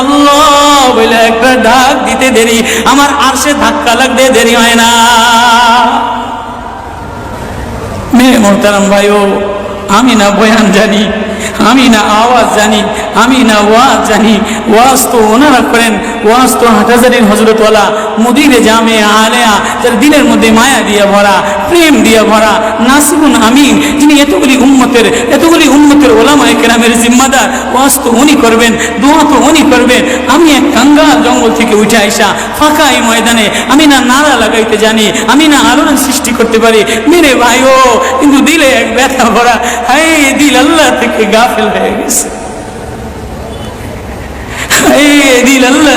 আল্লাহ, বলে একটা ডাক দিতে দেরি। আমার আর সে ধাক্কা লাগতে দেরি হয় না। মেয়ে মোহতারাম আমি না বয়ান জানি, আমি না আওয়াজ জানি, আমি না ওয়াজ জানি। ওয়াজ তো ওনারা করেন, ওয়াজ তো হাটাজারির হজরতওয়ালা মুদিরে জামে আলেয়া, যার দিলের মধ্যে মায়া দিয়ে ভরা, প্রেম দিয়ে ভরা নাসিবুন আমিন, যিনি এতগুলি উম্মতের এতগুলি উম্মতের ওলামায় কেরামের জিম্মাদার। ওয়াজ তো উনি করবেন, দোয়া তো উনি করবেন। আমি এক কাঙ্গাল জঙ্গল থেকে উঠে আইসা ফাঁকা এই ময়দানে আমি না নাড়া লাগাইতে জানি, আমি না আলোড়ন সৃষ্টি করতে পারি। মেরে ও, কিন্তু দিলে এক ব্যথা ভরা। হাই দিল আল্লাহ থেকে গাফেল হয়ে গেছে হায়, দিল আল্লাহ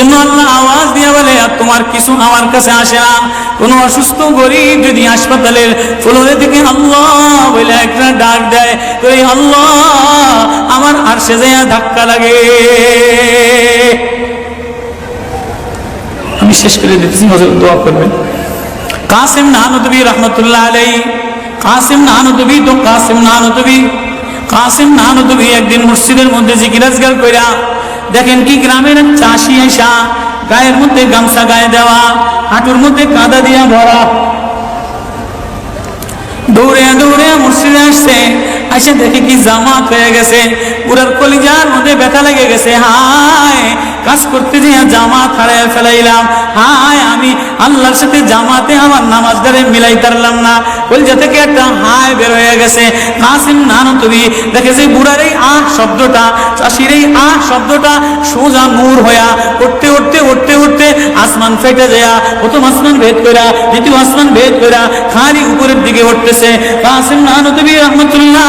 আল্লাহ আওয়াজ দিয়ে বলে তোমার কিছু আমার কাছে আসে না। কোনো অসুস্থ গরিব যদি হাসপাতালের ফ্লোরে থেকে আল্লাহ বলে একটা ডাক দেয় তো এই আল্লাহ, আমার আর সে ধাক্কা লাগে। আমি শেষ করে দিতেছি দোয়া করবেন। কাসিম নানুদবি রহমতুল্লাহ আলাই কাসিম নানুদবি তো কাসিম নানুদবি কাসিম নানুদবি একদিন মসজিদের মধ্যে জিকিরাজগার কইরা দেখেন কি গ্রামের চাষি এসা, গায়ের মধ্যে গামছা গায়ে দেওয়া, হাঁটুর মধ্যে কাদা দিয়া ভরা। দৌড়ে দৌড়ে মসজিদে আসছে আসে দেখে কি জামাত হয়ে গেছে। পুরার কলিজার মধ্যে ব্যথা লেগে গেছে। হায়, কাজ করতে যে জামাত হারায় ফেলাইলাম। হায়, আমি আল্লাহর সাথে জামাতে আমার নামাজদারে মিলাই পারলাম না। কলিজা থেকে একটা হায় বের হয়ে গেছে। কাসিম নানো, তুমি দেখেছে বুড়ার এই আহ শব্দটা? চাষির এই আহ শব্দটা সোজা নূর হইয়া উঠতে উঠতে উঠতে উঠতে আসমান ফেটে যায়। প্রথম আসমান ভেদ কইরা, দ্বিতীয় আসমান ভেদ কইরা খালি উপরের দিকে উঠতেছে। কাসিম নানতবি রহমতুল্লাহ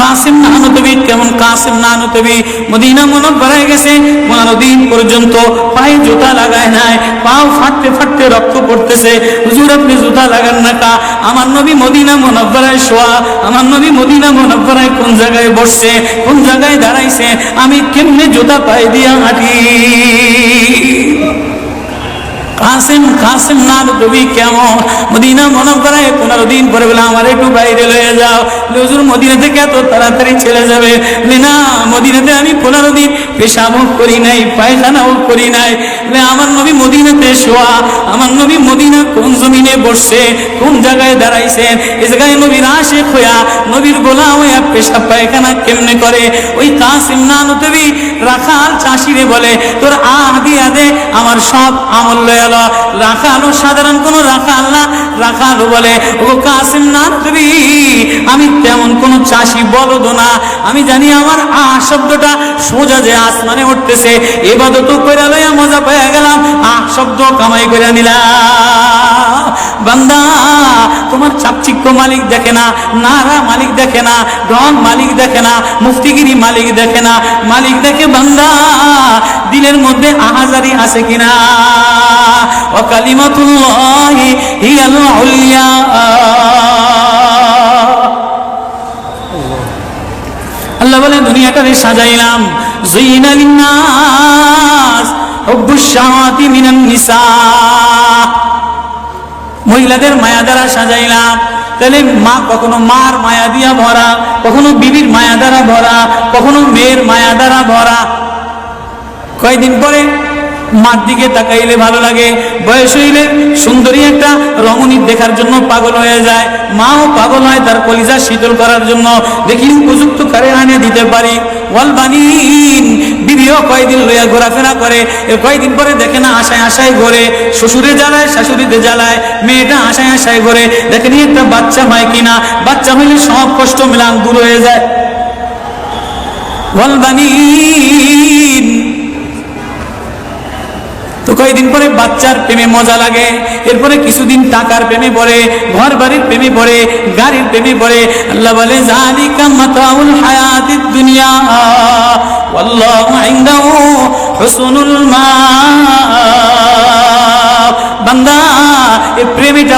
কাসিম নানতবি, কেমন কাসিম নানতবি? মদিনা মনব্বরায় গেছে পনেরো দিন পর্যন্ত পায়ে জুতা লাগায় নাই, পাও ফাটতে ফাটতে রক্ত পড়তেছে। হুজুর, আপনি জুতা লাগান না কা? আমার নবী মদিনা মনব্বরায় শোয়া, আমার নবী মদিনা মনব্বরায় কোন জায়গায় বসছে, কোন জায়গায় দাঁড়াইছে? আমি কেমনে জুতা পায়ে দিয়া হাঁটি? কাসিম কাসিম না তুমি কেমন? মদিনা মনে করায় পনেরো দিন পরে বলে, আমার একটু বাইরে লয়ে যাও। হুজুর মদিনা থেকে এত তাড়াতাড়ি চলে যাবে? না, মদিনাতে আমি পনেরো দিন পেশাবও করি নাই, পায়খানাও করি নাই। আমার নবী মদিনাতে শোয়া, আমার নবী মদিনা কোন জমিনে বসছে, কোন জায়গায় দাঁড়াইছেন এ জায়গায় নবীর নবীর গোলাম হইয়া পেশাব পায়খানা কেমনে করে? ওই কাসিম না নতবি রাখাল চাষিরে বলে, তোর আহ দিয়া দে, আমার সব আমল লয়ে এলো রাখালো সাধারণ কোন রাখাল না রাখালো বলে ও কাসিম না আমি তেমন কোন চাষি বলদ না। আমি জানি আমার আহ শব্দটা সোজা যে আসমানে উঠতেছে। এবাদত করে লইয়া মজা পেয়ে গেলাম। আহ, শব্দ কামাই করে নিলাম বান্দা, তোমার চাকচিক্য মালিক দেখে না, নারা মালিক দেখে না ডন মালিক দেখে না, মুফতিগিরি মালিক দেখে না। মালিক দেখে বান্দা, দিলের মধ্যে আহাজারি আছে কিনা? ওয়াকালিমাতুল্লাহি হিয়াল উলিয়া। দুনিয়াটারে সাজাইলাম। মহিলাদের মায়া দ্বারা সাজাইলাম। তাহলে মা কখনো মার মায়া দিয়া ভরা, কখনো বিবির মায়া দ্বারা ভরা, কখনো মেয়ের মায়া দ্বারা ভরা। কয়দিন পরে মার দিকে তাকাইলে ভালো লাগে। বয়স হইলে সুন্দরী একটা রমণী দেখার জন্য পাগল হয়ে যায়। মাও পাগল হয় তার কলিজা শীতল করার জন্য। দেখি উপযুক্ত কারে আনে দিতে পারি। ওয়াল বিবিও কয়দিন লইয়া ঘোরাফেরা করে। কয়দিন পরে দেখে না আশায় আশায় ঘরে। শ্বশুরে জ্বালায়, শাশুড়িতে জ্বালায়। মেয়েটা আশায় আশায় ঘরে। দেখেনি একটা বাচ্চা হয় কিনা? বাচ্চা হইলে সব কষ্ট মিলান, দূর হয়ে যায়। ওয়াল কয়েকদিন পরে বাচ্চার প্রেমে মজা লাগে। এরপরে কিছুদিন টাকার প্রেমে পড়ে ঘর বাড়ির প্রেমে পড়ে, গাড়ির প্রেমে পড়ে। আল্লাহ বলে জালিকা মাতাউল হায়াতিদ দুনিয়া, ওয়াল্লাহু ইনদাহু হুসনুল মা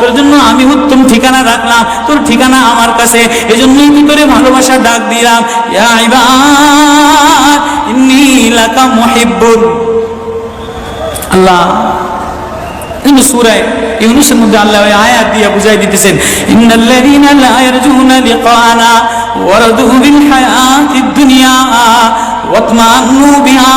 তোর জন্য আমি উত্তম ঠিকানা রাখলাম, তোর ঠিকানা আমার কাছে। এজন্যই কি তোরে ভালোবাসা ডাক দিলাম? আল্লাহ সূরায় ইউনুসের মধ্যে আল্লাহ আয়াত দিয়ে বুঝাই দিতেছেন, ইন্নাল্লাযীনা লা ইয়ারজুনা লিকানা ওয়ারাদু বিল হায়াতিদ দুনিয়া ওয়াতমান্নু বিহা।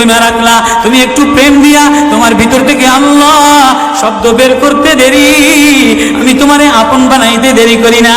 জমা রাখলা। তুমি একটু প্রেম দিয়া তোমার ভিতর থেকে আল্লাহ শব্দ বের করতে দেরি। আমি তোমারে আপন বানাইতে দেরি করি না।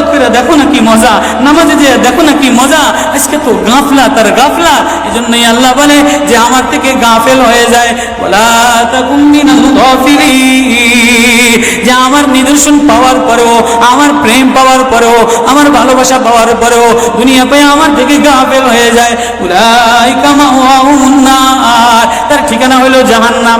তেলাবত করে দেখো না কি মজা, নামাজে যে দেখো না কি মজা, আজকে তো গাফলা তার গাফলা। এই জন্যই আল্লাহ বলে যে আমার থেকে গাফেল হয়ে যায়। মিনাল যে আমার নিদর্শন পাওয়ার পরেও, আমার প্রেম পাওয়ার পরেও, আমার ভালোবাসা পাওয়ার পরেও, দুনিয়া পেয়ে আমার থেকে গাফেল হয়ে যায়। মাওয়াহুন নার। তার ঠিকানা হলো জাহান্নাম।